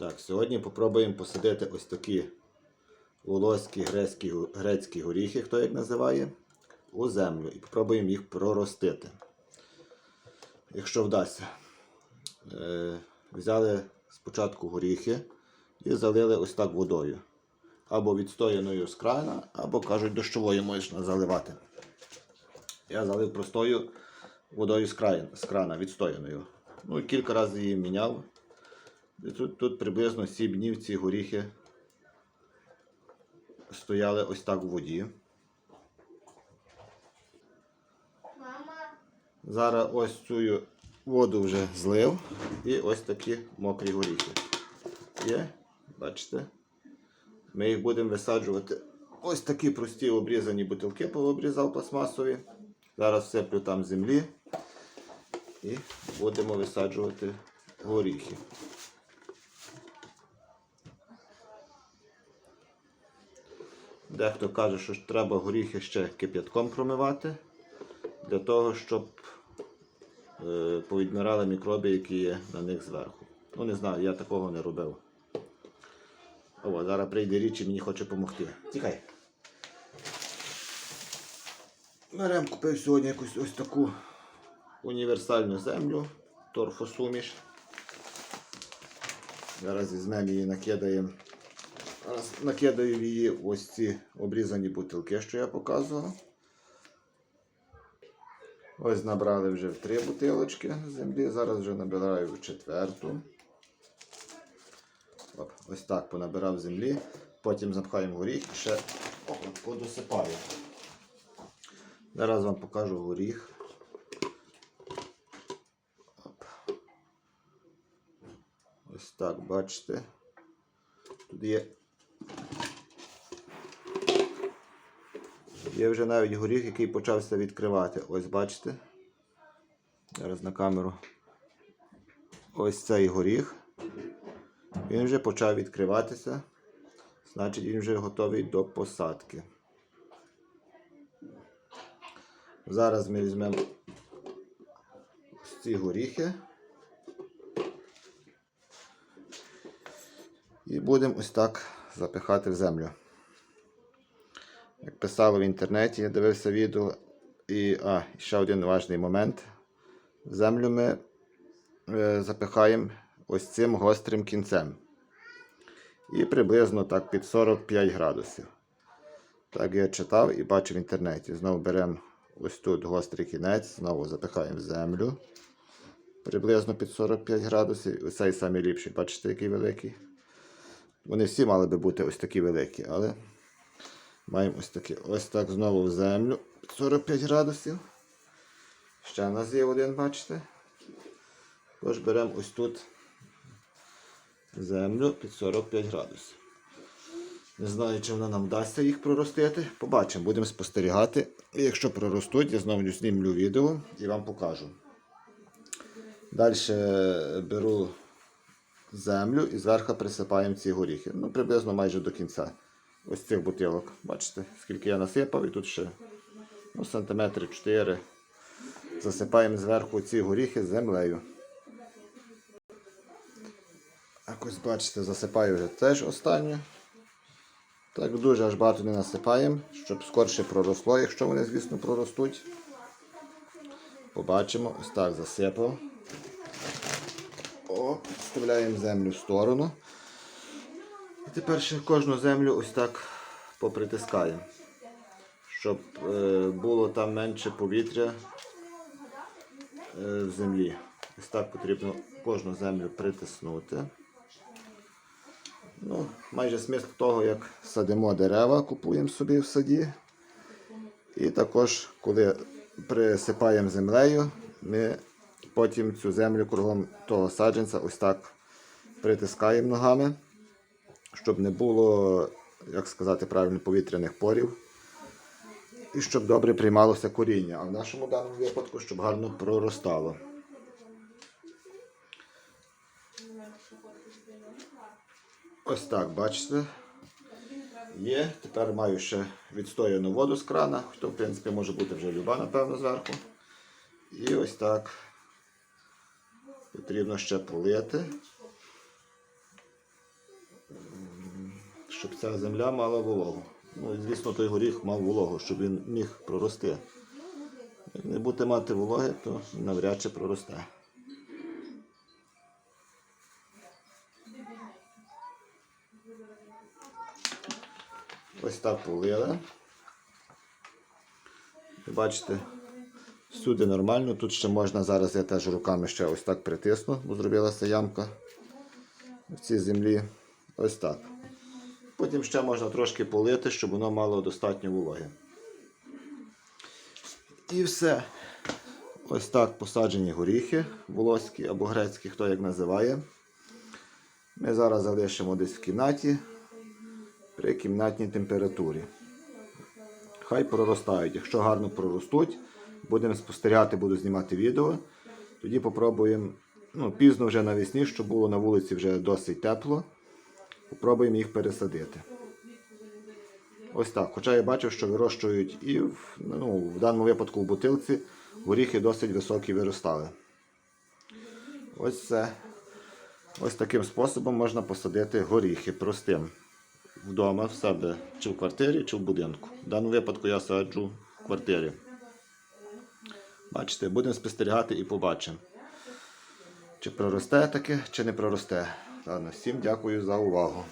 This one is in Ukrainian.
Так, сьогодні попробуємо посадити ось такі волоські грецькі, грецькі горіхи, хто як називає, у землю. І попробуємо їх проростити. Якщо вдасться. Е, взяли спочатку горіхи і залили ось так водою. Або відстояною з крана, або кажуть, дощовою можна заливати. Я залив простою водою з, крана, відстояною. Ну кілька разів її міняв. Тут, тут приблизно 7 днів ці горіхи стояли ось так у воді. Зараз ось цю воду вже злив і ось такі мокрі горіхи. Є, бачите? Ми їх будемо висаджувати. Ось такі прості обрізані бутилки пообрізав пластмасові. Зараз всиплю там землі і будемо висаджувати горіхи. Дехто каже, що треба горіхи ще кип'ятком промивати, для того, щоб е, повідмирали мікроби, які є на них зверху. Ну, не знаю, я такого не робив. О, зараз прийде річ і мені хоче допомогти. Тікай. Берем, купив сьогодні якусь ось таку універсальну землю, торфосуміш. Зараз візьмемо її, накидаємо. Накидаю в її ось ці обрізані бутилки, що я показував. Ось набрали вже в три бутилочки землі, зараз вже набираю в четверту. Оп, ось так понабирав землі, потім запхаємо горіх і ще о, подосипаю. Зараз вам покажу горіх. Оп. Ось так, бачите. Тут є. Є вже навіть горіх, який почався відкривати. Ось бачите. Зараз на камеру. Ось цей горіх. Він вже почав відкриватися. Значить, він вже готовий до посадки. Зараз ми візьмемо ось ці горіхи. І будемо ось так запихати в землю. Як писало в інтернеті, я дивився відео. І а, ще один важний момент. Землю ми е, запихаємо ось цим гострим кінцем. І приблизно так під 45 градусів. Так я читав і бачив в інтернеті. Знову беремо ось тут гострий кінець, знову запихаємо землю. Приблизно під 45 градусів. Ось цей самий ліпший, бачите, який великий. Вони всі мали би бути ось такі великі, але маємо ось такі. Ось так знову в землю. Під 45 градусів. Ще у нас є один, бачите. Тож беремо ось тут землю під 45 градусів. Не знаю, чи вона нам вдасться їх проростити. Побачимо, будемо спостерігати. І якщо проростуть, я знову знімлю відео і вам покажу. Далі беру землю і зверху присипаємо ці горіхи. Ну, приблизно майже до кінця. Ось цих бутилок. Бачите, скільки я насипав, і тут ще ну, сантиметри 4. Засипаємо зверху ці горіхи землею. Так ось бачите, засипаю вже теж останнє. Так дуже аж багато не насипаємо, щоб скорше проросло, якщо вони, звісно, проростуть. Побачимо, ось так засипав. О, вставляємо землю в сторону. І тепер ще кожну землю ось так попритискаємо, щоб е, було там менше повітря е, в землі. Ось так потрібно кожну землю притиснути. Ну, майже смисл того, як садимо дерева, купуємо собі в саді. І також, коли присипаємо землею, ми потім цю землю кругом того саджанця ось так притискаємо ногами, щоб не було, як сказати правильно, повітряних порів. І щоб добре приймалося коріння. А в нашому даному випадку, щоб гарно проростало. Ось так, бачите. Є. Тепер маю ще відстояну воду з крана, то в принципі може бути вже люба, напевно, зверху. І ось так. Потрібно ще полити. Щоб ця земля мала вологу. Ну, звісно, той горіх мав вологу, щоб він міг прорости. Як не буде мати вологи, то навряд чи проросте. Ось так полили. Ви бачите, всюди нормально. Тут ще можна зараз я теж руками ще ось так притисну, бо зробилася ямка в цій землі. Ось так. Потім ще можна трошки полити, щоб воно мало достатньо вологи. І все. Ось так посаджені горіхи волоські або грецькі, хто як називає. Ми зараз залишимо десь в кімнаті при кімнатній температурі. Хай проростають. Якщо гарно проростуть, будемо спостерігати, буду знімати відео. Тоді попробуємо ну, пізно вже навесні, щоб було на вулиці вже досить тепло. Попробуємо їх пересадити. Ось так. Хоча я бачив, що вирощують і в, ну, в даному випадку в бутилці горіхи досить високі виростали. Ось це. Ось таким способом можна посадити горіхи простим вдома, в себе, чи в квартирі, чи в будинку. В даному випадку я саджу в квартирі. Бачите, будемо спостерігати і побачимо. Чи проросте таке, чи не проросте. Ладно, всім дякую за увагу.